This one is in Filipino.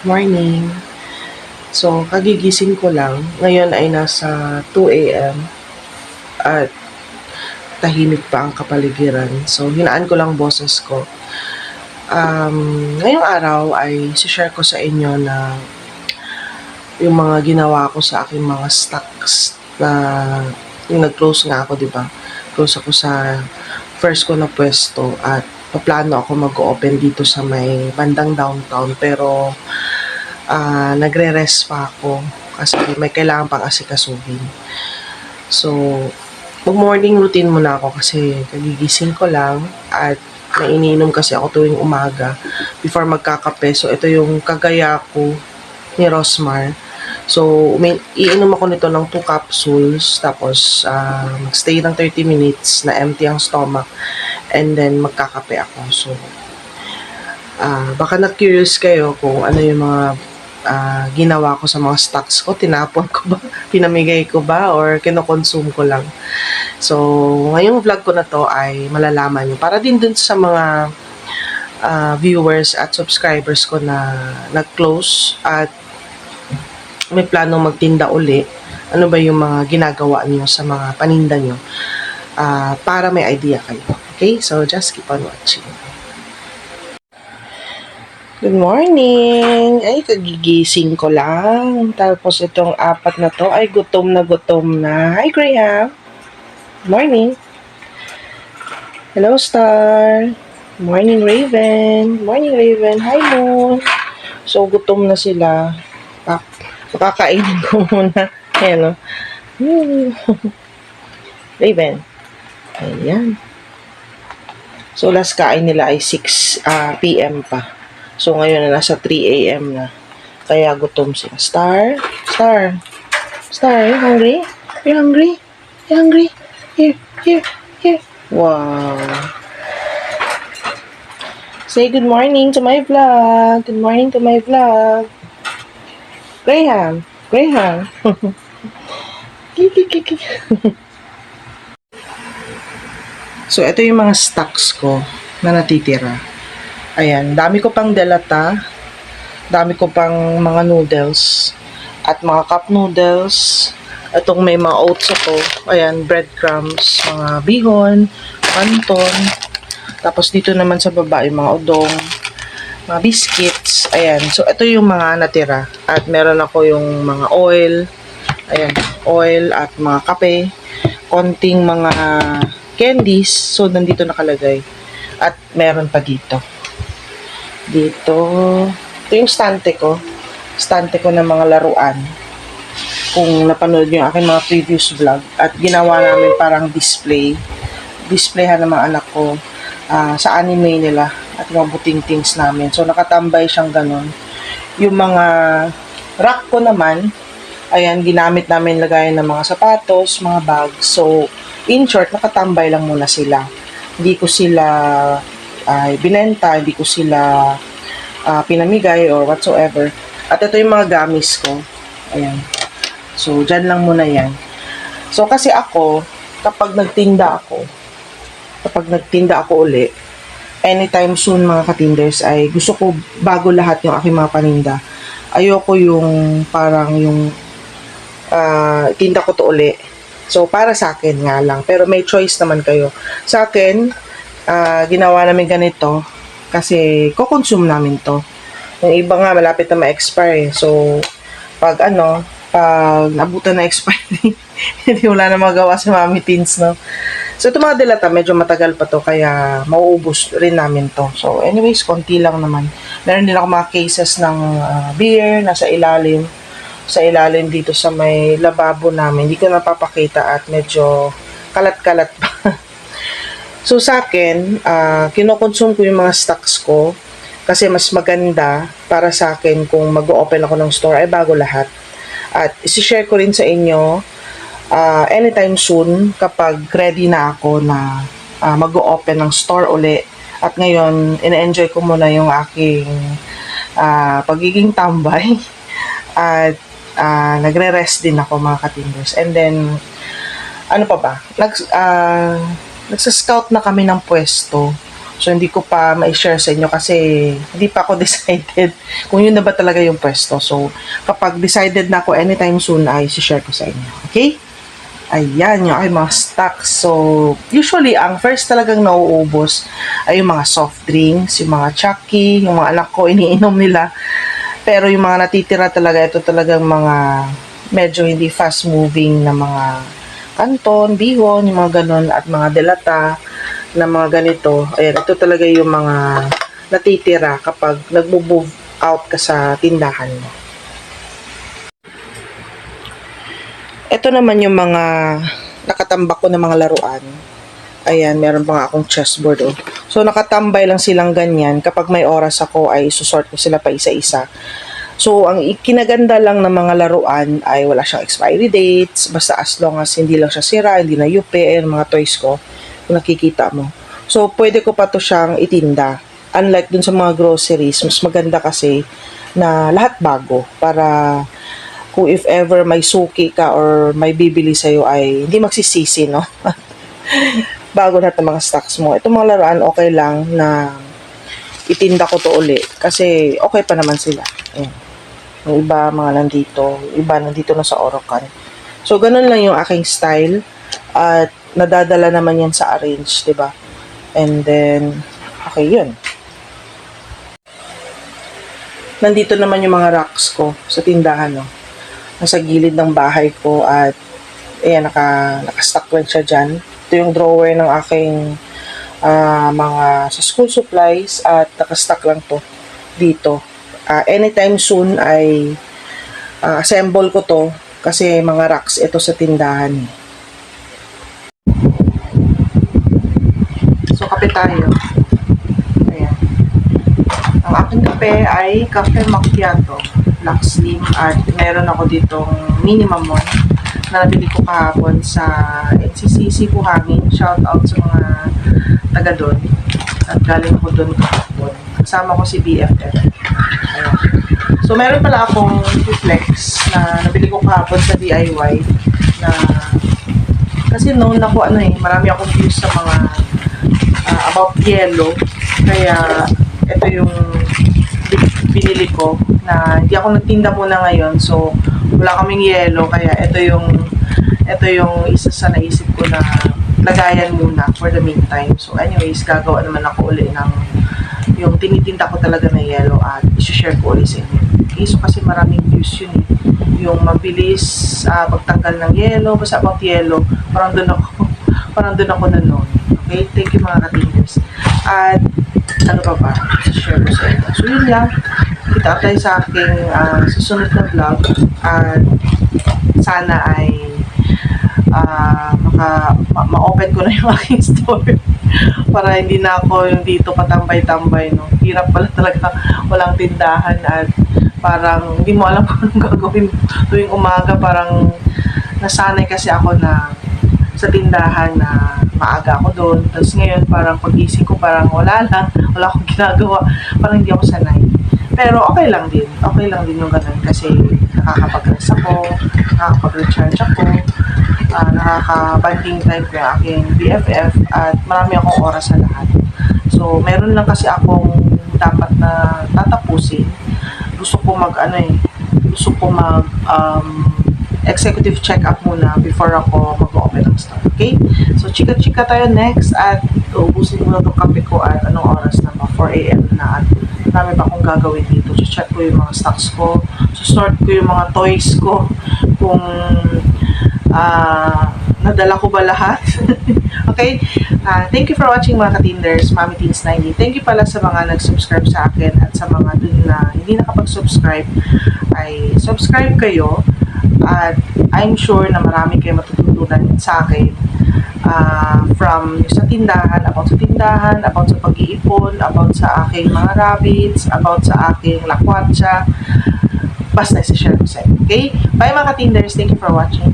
Morning. So, kagigising ko lang. Ngayon ay nasa 2 a.m. At tahimik pa ang kapaligiran. So, hinaan ko lang boses ko. Um, ngayong araw ay share ko sa inyo na yung mga ginawa ko sa aking mga stocks na yung nag-close nga ako, di ba? Close ako sa first ko na pwesto at paplano ako mag-open dito sa may bandang downtown pero ah nagre-rest pa ako kasi may kailangan pang asikasuhin. So, mag-morning routine muna ako kasi kagigising ko lang at may iniinom kasi ako tuwing umaga before magkakape. So, ito yung kagaya ko ni Rosmar. So, may, iinom ako nito ng 2 capsules tapos ah, magstay ng 30 minutes na empty ang stomach and then magkakape ako. So, ah baka na-curious kayo kung ano yung mga ah, ginawa ko sa mga stocks ko. Tinapon ko ba? Pinamigay ko ba? Or kinokonsume ko lang? So, ngayong vlog ko na to ay malalaman nyo. Para din dun sa mga ah, viewers at subscribers ko na nag-close at may planong magtinda uli. Ano ba yung mga ginagawa niyo sa mga paninda niyo? ah, para may idea kayo. Okay? So, just keep on watching. Good morning! Ay, kagigising ko lang. Tapos itong apat na to ay gutom na gutom na. Hi, Graham! Morning! Hello, Star! Morning, Raven! Morning, Raven! Hi, Moon! So, gutom na sila. Pa pakakainin ko muna. Ayan, o. Hmm. Raven. Ayan. So, last kain nila ay 6 ah, p.m. pa. So, ngayon na nasa 3 a.m. na. Kaya gutom sila. Star? Star? Star, you hungry? You hungry? You hungry? Here, here, here. Wow. Say good morning to my vlog. Good morning to my vlog. Graham. Graham. Kiki, so, ito yung mga stocks ko na natitira. Ayan, dami ko pang delata, dami ko pang mga noodles, at mga cup noodles, itong may mga oats ako, ayan, breadcrumbs, mga bihon, canton, tapos dito naman sa baba yung mga udong, mga biscuits, ayan, so ito yung mga natira, at meron ako yung mga oil, ayan, oil at mga kape, konting mga candies, so nandito nakalagay, at meron pa dito dito. Ito yung stante ko. Stante ko ng mga laruan. Kung napanood yung aking mga previous vlog. At ginawa namin parang display. Displayhan ng mga anak ko ah, sa anime nila at mga buting things namin. So, nakatambay siyang ganun. Yung mga rack ko naman, ayan, ginamit namin lagayan ng mga sapatos, mga bags. So, in short, nakatambay lang muna sila. Hindi ko sila ay binenta, hindi ko sila ah, pinamigay or whatsoever. At ito yung mga gamis ko. Ayan. So, dyan lang muna yan. So, kasi ako, kapag nagtinda ako, kapag nagtinda ako uli, anytime soon mga katinders ay gusto ko bago lahat yung aking mga paninda. Ayoko yung parang yung ah, tinda ko to uli. So, para sa akin nga lang. Pero may choice naman kayo. Sa akin, ah, ginawa namin ganito kasi ko-consume namin to. Yung iba nga malapit na ma-expire. eh. So, pag ano, pag nabutan na expiry, hindi wala na magawa si Mami Teens, no? So, ito mga delata, medyo matagal pa to, kaya mauubos rin namin to. So, anyways, konti lang naman. Meron din ako mga cases ng ah, beer, nasa ilalim, sa ilalim dito sa may lababo namin. Hindi ko napapakita at medyo kalat-kalat pa. So sa akin, uh, kinokonsume ko yung mga stocks ko kasi mas maganda para sa akin kung mag-open ako ng store ay bago lahat. At isi-share ko rin sa inyo uh, anytime soon kapag ready na ako na uh, mag-open ng store uli. At ngayon, ina-enjoy ko muna yung aking uh, pagiging tambay. At uh, nagre-rest din ako mga katinders. And then, ano pa ba? Nag, uh, nagsa-scout na kami ng pwesto So, hindi ko pa ma-share sa inyo kasi hindi pa ako decided kung yun na ba talaga yung pwesto. So, kapag decided na ako anytime soon, ay share ko sa inyo. Okay? Ayan, yung ay mga stocks. So, usually, ang first talagang nauubos ay yung mga soft drinks, yung mga chucky, yung mga anak ko, iniinom nila. Pero yung mga natitira talaga, ito talagang mga medyo hindi fast moving na mga kanton, bihon, yung mga ganun, at mga delata na mga ganito. Ayan, ito talaga yung mga natitira kapag nag-move out ka sa tindahan mo. Ito naman yung mga nakatambak ko na mga laruan. Ayan, meron pa nga akong chessboard. Oh. So, nakatambay lang silang ganyan. Kapag may oras ako, ay susort ko sila pa isa-isa. So, ang kinaganda lang ng mga laruan ay wala siyang expiry dates. Basta as long as hindi lang siya sira, hindi na yupi, ayan mga toys ko. Kung nakikita mo. So, pwede ko pa to siyang itinda. Unlike dun sa mga groceries, mas maganda kasi na lahat bago para kung if ever may suki ka or may bibili sa'yo ay hindi magsisisi, no? bago lahat ng mga stocks mo. Itong mga laruan, okay lang na itinda ko to uli. Kasi okay pa naman sila. Ayan. Yung iba mga nandito, iba nandito na sa Orocan. So, ganun lang yung aking style. At nadadala naman yan sa arrange, ba? And then, okay yun. Nandito naman yung mga racks ko sa tindahan, no? Nasa gilid ng bahay ko at ayan, naka, naka-stack lang siya dyan. Ito yung drawer ng aking ah, mga sa school supplies at naka-stack lang to dito. Ah, anytime soon ay ah, assemble ko to kasi mga racks ito sa tindahan. So, kape tayo. Ayan. Ang aking kape ay Cafe Macchiato Black Slim at meron ako ditong minimum one na nabili ko kahapon sa NCCC Buhangin. Shout out sa mga taga doon. At galing ako doon kahapon. Kasama ko si BFF. Ayan. So, meron pala akong reflex na nabili ko kahapon sa DIY na kasi noon ako ano eh, marami akong views sa mga ah, about yellow. Kaya ito yung bi- binili ko na hindi ako nagtinda muna ngayon. So wala kaming yellow kaya ito yung ito yung isa sa naisip ko na lagayan muna for the meantime. So anyways, gagawa naman ako uli ng yung tinitinda ko talaga na yellow at isi-share ko ulit sa inyo. Okay, so kasi maraming views yun eh. Yung mabilis ah, pagtanggal ng yellow, basta about yellow, parang doon ako, parang doon ako na noon. Okay, thank you mga katingers. At ano pa ba, share ko sa inyo. So yun lang, kita tayo sa aking ah, susunod na vlog. At sana ay ah maka, ma- ma-open ko na yung aking store para hindi na ako yung dito patambay-tambay no. Hirap pala talaga. Walang tindahan at parang hindi mo alam kung anong gagawin tuwing umaga. Parang nasanay kasi ako na sa tindahan na maaga ako doon. Tapos ngayon parang pagising ko parang wala lang, wala akong ginagawa. Parang hindi ako sanay. Pero okay lang din. Okay lang din yung ganun kasi nakakapag-rest ako, nakakapag-recharge ako, ah, nakaka-banding time ko aking BFF at marami akong oras sa lahat. So, meron lang kasi akong dapat na tatapusin. Gusto ko mag, ano eh, gusto ko mag, um, executive check-up muna before ako mag-open ng store. Okay? So, chika-chika tayo next at uubusin ko na itong kape ko at anong oras na ba? 4 a.m. na at marami pa akong gagawin dito. So, check ko yung mga stocks ko. So, sort ko yung mga toys ko kung ah nadala ko ba lahat? okay? Ah, thank you for watching mga katinders, Mami Teens 90. Thank you pala sa mga nag-subscribe sa akin at sa mga na hindi nakapag-subscribe ay subscribe kayo at I'm sure na marami kayo matututunan sa akin ah, from sa tindahan, about sa tindahan, about sa pag-iipon, about sa aking mga rabbits, about sa aking lakwatsa, basta isa-share ko sa inyo. Okay? Bye mga katinders. Thank you for watching.